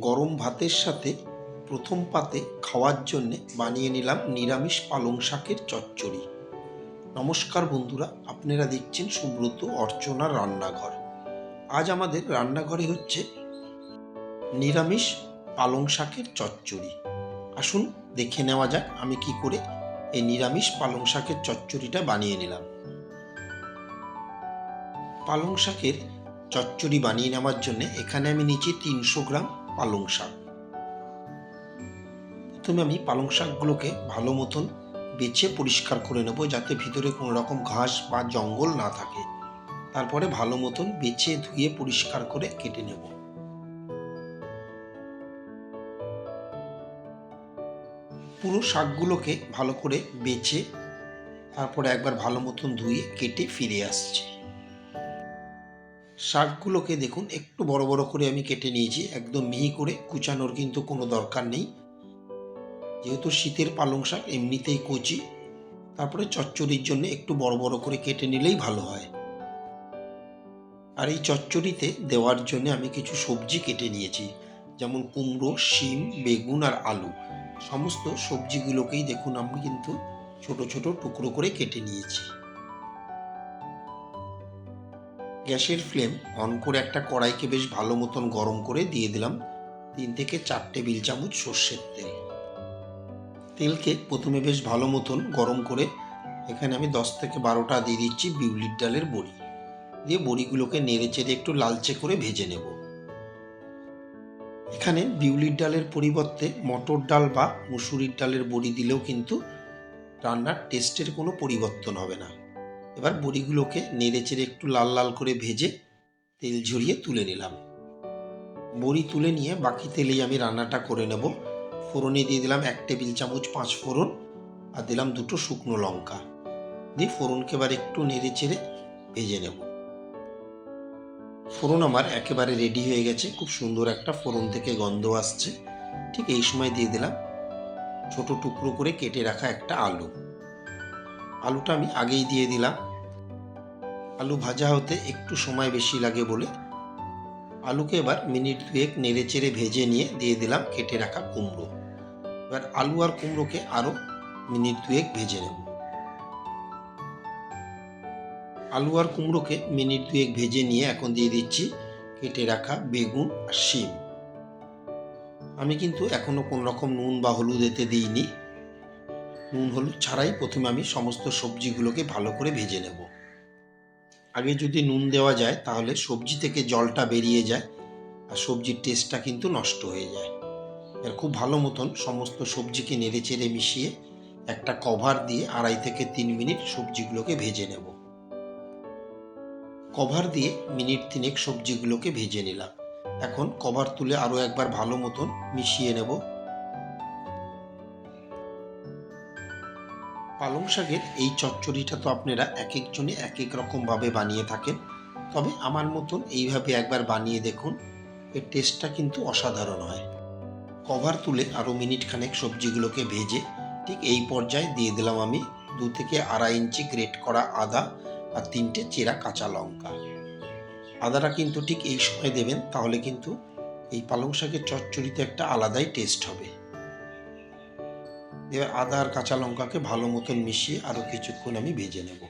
গরম ভাতের সাথে প্রথম পাতে খাওয়ার জন্যে বানিয়ে নিলাম নিরামিষ পালং শাকের চচ্চড়ি। নমস্কার বন্ধুরা, আপনারা দেখছেন সুব্রত অর্চনার রান্নাঘর। আজ আমাদের রান্নাঘরে হচ্ছে নিরামিষ পালং শাকের চচ্চড়ি। আসুন দেখে নেওয়া যাক আমি কি করে এই নিরামিষ পালং শাকের চচ্চড়িটা বানিয়ে নিলাম। পালং শাকের চচ্চড়ি বানিয়ে নেওয়ার জন্য এখানে আমি নিচ্ছি তিনশো গ্রাম পালং শাক। প্রথমে আমি পালং শাকগুলোকে ভালো মতন বেছে পরিষ্কার করে নেব যাতে ভিতরে কোনো রকম ঘাস বা জঙ্গল না থাকে। তারপরে ভালো মতন বেছে ধুয়ে পরিষ্কার করে কেটে নেব। পুরো শাকগুলোকে ভালো করে বেছে, তারপরে একবার ভালো মতন ধুয়ে কেটে ফিরে আসছি। শাকগুলোকে দেখুন, একটু বড় বড় করে আমি কেটে নিয়েছি, একদম মিহি করে, কুচানোর কিন্তু কোনো দরকার নেই। যেহেতু শীতের পালং শাক, এমনিতেই কচি। তারপরে চচ্চড়ির জন্য একটু বড় বড় করে কেটে নিলেই ভালো হয়। আর এই চচ্চড়িতে দেওয়ার জন্য আমি কিছু সবজি কেটে নিয়েছি, যেমন কুমড়ো, শিম, বেগুন আর আলু। সমস্ত সবজিগুলোকেই দেখুন, আমি কিন্তু ছোট ছোট টুকরো করে কেটে নিয়েছি। গ্যাসের ফ্লেম অন করে একটা কড়াইকে বেশ ভালো মতন গরম করে দিয়ে দিলাম তিন থেকে চার টেবিল চামচ সর্ষের তেল। তেলকে প্রথমে বেশ ভালো মতন গরম করে এখানে আমি দশ থেকে বারোটা দিয়ে দিচ্ছি বিউলির ডালের বড়ি। দিয়ে বড়িগুলোকে নেড়ে চেড়ে একটু লালচে করে ভেজে নেব। এখানে বিউলির ডালের পরিবর্তে মটর ডাল বা মুসুরির ডালের বড়ি দিলেও কিন্তু রান্নার টেস্টের কোনো পরিবর্তন হবে না। এবার বড়িগুলোকে নেড়ে চেড়ে একটু লাল লাল করে ভেজে তেল ঝরিয়ে তুলে নিলাম। বড়ি তুলে নিয়ে বাকি তেলেই আমি রান্নাটা করে নেব। ফোড়নে দিয়ে দিলাম এক টেবিল চামচ পাঁচ ফোড়ন আর দিলাম দুটো শুকনো লঙ্কা। দিয়ে ফোড়নকে এবার একটু নেড়ে চেড়ে ভেজে নেব। ফোড়ন আমার একেবারে রেডি হয়ে গেছে। খুব সুন্দর একটা ফোড়ন থেকে গন্ধ আসছে। ঠিক এই সময় দিয়ে দিলাম ছোট টুকরো করে কেটে রাখা একটা আলু। আলুটা আমি আগেই দিয়ে দিলাম। আলু ভাজা হতে একটু সময় বেশি লাগে বলে আলুকে এবার মিনিট দুয়েক নেড়ে চেড়ে ভেজে নিয়ে দিয়ে দিলাম কেটে রাখা কুমড়ো। এবার আলু আর কুমড়োকে আরও মিনিট দুয়েক ভেজে নেব। আলু আর কুমড়োকে মিনিট দুয়েক ভেজে নিয়ে এখন দিয়ে দিচ্ছি কেটে রাখা বেগুন আর শিম। আমি কিন্তু এখনও কোনো রকম নুন বা হলুদ এতে দিইনি। নুন হলুদ ছাড়াই প্রথমে আমি সমস্ত সবজিগুলোকে ভালো করে ভেজে নেব। আগে যদি নুন দেওয়া যায়, তাহলে সবজি থেকে জলটা বেরিয়ে যায় আর সবজির টেস্টটা কিন্তু নষ্ট হয়ে যায়। এর খুব ভালো মতন সমস্ত সবজিকে নেড়ে চেড়ে মিশিয়ে একটা কভার দিয়ে আড়াই থেকে তিন মিনিট সবজিগুলোকে ভেজে নেব। কভার দিয়ে মিনিট তিনেক সবজিগুলোকে ভেজে নিলাম। এখন কভার তুলে আরও একবার ভালো মতন মিশিয়ে নেব। পালং শাকের এই চচ্চড়িটা তো আপনারা এক একজনে এক এক রকমভাবে বানিয়ে থাকেন। তবে আমার মতন এইভাবে একবার বানিয়ে দেখুন, এর টেস্টটা কিন্তু অসাধারণ হয়। কভার তুলে আরও মিনিট খানেক সবজিগুলোকে ভেজে ঠিক এই পর্যায়ে দিয়ে দিলাম আমি দু থেকে আড়াই ইঞ্চি গ্রেট করা আদা আর তিনটে চেরা কাঁচা লঙ্কা। আদাটা কিন্তু ঠিক এই সময় দেবেন, তাহলে কিন্তু এই পালং শাকের চচ্চড়িতে একটা আলাদাই টেস্ট হবে। এবার আদা আর কাঁচা লঙ্কাকে ভালো মতন মিশিয়ে আরও কিছুক্ষণ আমি ভেজে নেব।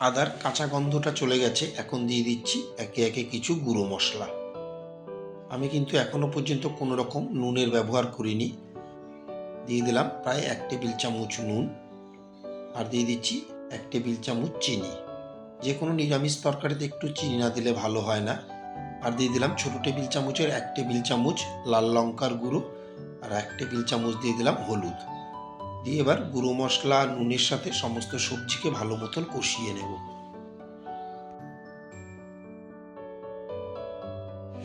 আদার কাঁচা গন্ধটা চলে গেছে, এখন দিয়ে দিচ্ছি একে একে কিছু গুঁড়ো মশলা। আমি কিন্তু এখনও পর্যন্ত কোনো রকম নুনের ব্যবহার করিনি। দিয়ে দিলাম প্রায় এক টেবিল চামচ নুন আর দিয়ে দিচ্ছি এক টেবিল চামচ চিনি। যে কোনো নিরামিষ তরকারিতে একটু চিনি না দিলে ভালো হয় না। আর দিয়ে দিলাম ছোটো টেবিল চামচের এক টেবিল চামচ লাল লঙ্কার গুঁড়ো আর এক টেবিল চামচ দিয়ে দিলাম হলুদ। দিয়ে এবার গুঁড়ো মশলা নুনের সাথে সমস্ত সবজিকে ভালো মতন কষিয়ে নেব।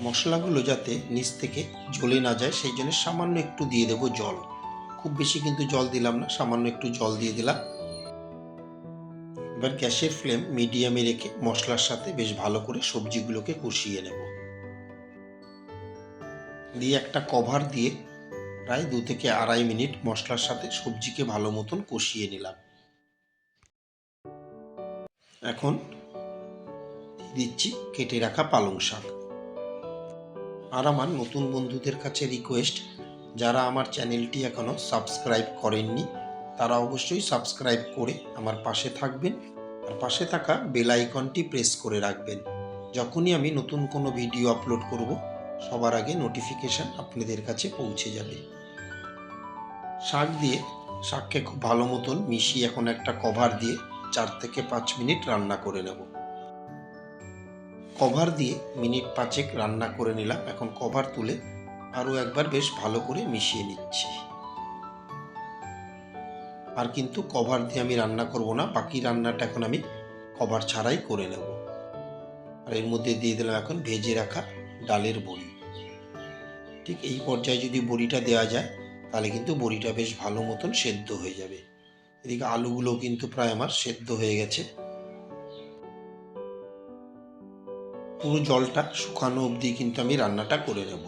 মশলাগুলো যাতে নিচ থেকে জ্বলে না যায়, সেই জন্য সামান্য একটু দিয়ে দেবো জল। খুব বেশি কিন্তু জল দিলাম না, সামান্য একটু জল দিয়ে দিলাম। এবার গ্যাসের ফ্লেম মিডিয়ামে রেখে মশলার সাথে বেশ ভালো করে সবজিগুলোকে কষিয়ে নেব। দিয়ে একটা কভার দিয়ে প্রায় দু থেকে আড়াই মিনিট মশলার সাথে সবজিকে ভালো মতন কষিয়ে নিলাম। এখন দিচ্ছি কেটে রাখা পালং শাক। আর আমার নতুন বন্ধুদের কাছে রিকোয়েস্ট, যারা আমার চ্যানেলটি এখনও সাবস্ক্রাইব করেননি, তারা অবশ্যই সাবস্ক্রাইব করে আমার পাশে থাকবেন আর পাশে থাকা বেল আইকনটি প্রেস করে রাখবেন। যখনই আমি নতুন কোনো ভিডিও আপলোড করব সবার আগে নোটিফিকেশান আপনাদের কাছে পৌঁছে যাবে। শাক দিয়ে শাককে খুব ভালো মতন মিশিয়ে এখন একটা কভার দিয়ে চার থেকে পাঁচ মিনিট রান্না করে নেব। কভার দিয়ে মিনিট পাঁচেক রান্না করে নিলাম। এখন কভার তুলে আরও একবার বেশ ভালো করে মিশিয়ে নিচ্ছি। আর কিন্তু কভার দিয়ে আমি রান্না করব না, বাকি রান্নাটা এখন আমি কভার ছাড়াই করে নেব। আর এর মধ্যে দিয়ে দিলাম এখন ভেজে রাখা ডালের বড়ি। ঠিক এই পর্যায়ে যদি বড়িটা দেওয়া যায়, তাহলে কিন্তু বড়িটা বেশ ভালো মতন সেদ্ধ হয়ে যাবে। এদিকে আলুগুলো কিন্তু প্রায় আমার সেদ্ধ হয়ে গেছে। পুরো জলটা শুকানো অবধি কিন্তু আমি রান্নাটা করে নেব।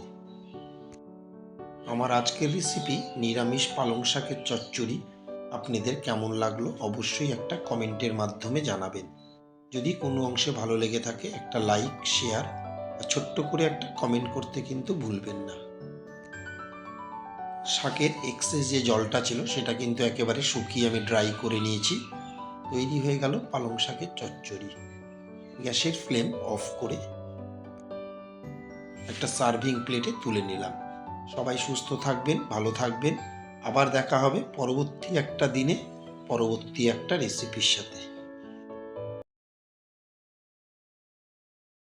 আমার আজকের রেসিপি নিরামিষ পালং শাকের চচ্চড়ি, আপনাদের কেমন লাগল অবশ্যই একটা কমেন্টের মাধ্যমে জানাবেন। যদি কোনো অংশে ভালো লেগে থাকে, একটা লাইক শেয়ার আর ছোট্ট করে একটা কমেন্ট করতে কিন্তু ভুলবেন না। শাকের এক্সেস যে জলটা ছিল, সেটা কিন্তু একেবারে শুকিয়ে আমি ড্রাই করে নিয়েছি। তৈরি হয়ে গেল পালং শাকের চচ্চড়ি। গ্যাসের ফ্লেম অফ করে একটা সার্ভিং প্লেটে তুলে নিলাম। সবাই সুস্থ থাকবেন, ভালো থাকবেন। আবার দেখা হবে পরবর্তী একটা দিনে, পরবর্তী একটা রেসিপির সাথে।